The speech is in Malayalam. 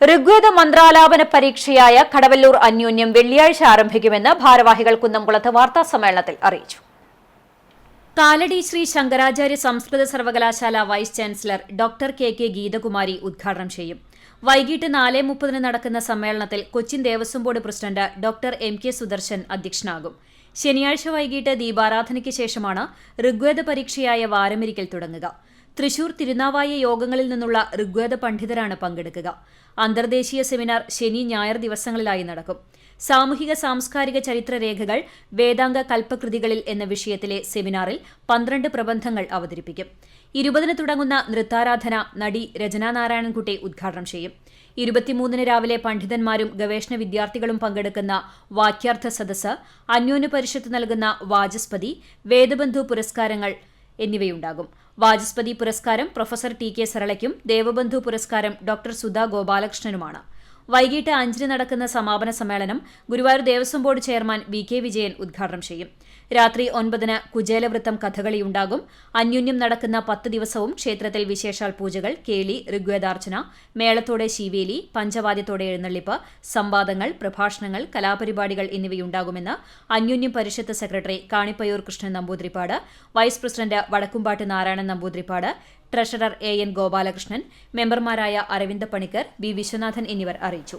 ഋഗ്വേദ മന്ത്രാലാപന പരീക്ഷയായ കടവല്ലൂർ അന്യോന്യം വെള്ളിയാഴ്ച ആരംഭിക്കുമെന്ന് ഭാരവാഹികൾ കുന്നംകുളത്ത് വാർത്താ സമ്മേളനത്തിൽ അറിയിച്ചു. കാലടി ശ്രീ ശങ്കരാചാര്യ സംസ്കൃത സർവകലാശാല vice chancellor doctor K K Geethakumari ഉദ്ഘാടനം ചെയ്യും. വൈകിട്ട് നാല് മുപ്പതിന് നടക്കുന്ന സമ്മേളനത്തിൽ Cochin Devaswom board president doctor M K Sudarshan അധ്യക്ഷനാകും. ശനിയാഴ്ച വൈകിട്ട് ദീപാരാധനയ്ക്ക് ശേഷമാണ് ഋഗ്വേദ പരീക്ഷയായ വാരമിരിക്കൽ തുടങ്ങുക. തൃശൂർ തിരുനാവായ യോഗങ്ങളിൽ നിന്നുള്ള ഋഗ്വേദ പണ്ഡിതരാണ് പങ്കെടുക്കുക. അന്തർദേശീയ സെമിനാർ ശനി ഞായർ ദിവസങ്ങളിലായി നടക്കും. സാമൂഹിക സാംസ്കാരിക ചരിത്രരേഖകൾ വേദാംഗ കൽപ്പകൃതികളിൽ എന്ന വിഷയത്തിലെ സെമിനാറിൽ പന്ത്രണ്ട് പ്രബന്ധങ്ങൾ അവതരിപ്പിക്കും. ഇരുപതിന് തുടങ്ങുന്ന നൃത്താരാധന നടി രചനാ നാരായണൻകുട്ടി ഉദ്ഘാടനം ചെയ്യും. ഇരുപത്തിമൂന്നിന് രാവിലെ പണ്ഡിതന്മാരും ഗവേഷണ വിദ്യാർത്ഥികളും പങ്കെടുക്കുന്ന വാക്യാർത്ഥ സദസ് അന്യോന്യ പരിഷത്ത് നൽകുന്ന വാചസ്പതി വേദബന്ധു പുരസ്കാരങ്ങൾ എന്നിവയുണ്ടാകും. വാചസ്പതി പുരസ്കാരം പ്രൊഫസർ ടി കെ സരളയ്ക്കും ദേവബന്ധു പുരസ്കാരം ഡോക്ടർ സുധാ ഗോപാലകൃഷ്ണനുമാണ്. വൈകിട്ട് അഞ്ചിന് നടക്കുന്ന സമാപന സമ്മേളനം Guruvayur Devaswom board chairman V K Vijayan ഉദ്ഘാടനം ചെയ്യും. രാത്രി ഒൻപതിന് കുചേലവൃത്തം കഥകളിയുണ്ടാകും. അന്യോന്യം നടക്കുന്ന പത്ത് ദിവസവും ക്ഷേത്രത്തിൽ വിശേഷാൽ പൂജകൾ കേളി ഋഗ്വേദാർച്ചന മേളത്തോടെ ശീവേലി പഞ്ചവാദ്യത്തോടെ എഴുന്നള്ളിപ്പ് സംവാദങ്ങൾ പ്രഭാഷണങ്ങൾ കലാപരിപാടികൾ എന്നിവയുണ്ടാകുമെന്ന് Anyonyam Parishad secretary Kanippayyur Krishnan Namboothiripad vice president Vadakkumpattu Narayanan Namboothiripad treasurer A N Gopalakrishnan മെമ്പർമാരായ അരവിന്ദ് പണിക്കർ ബി വിശ്വനാഥൻ എന്നിവർ അറിയിച്ചു.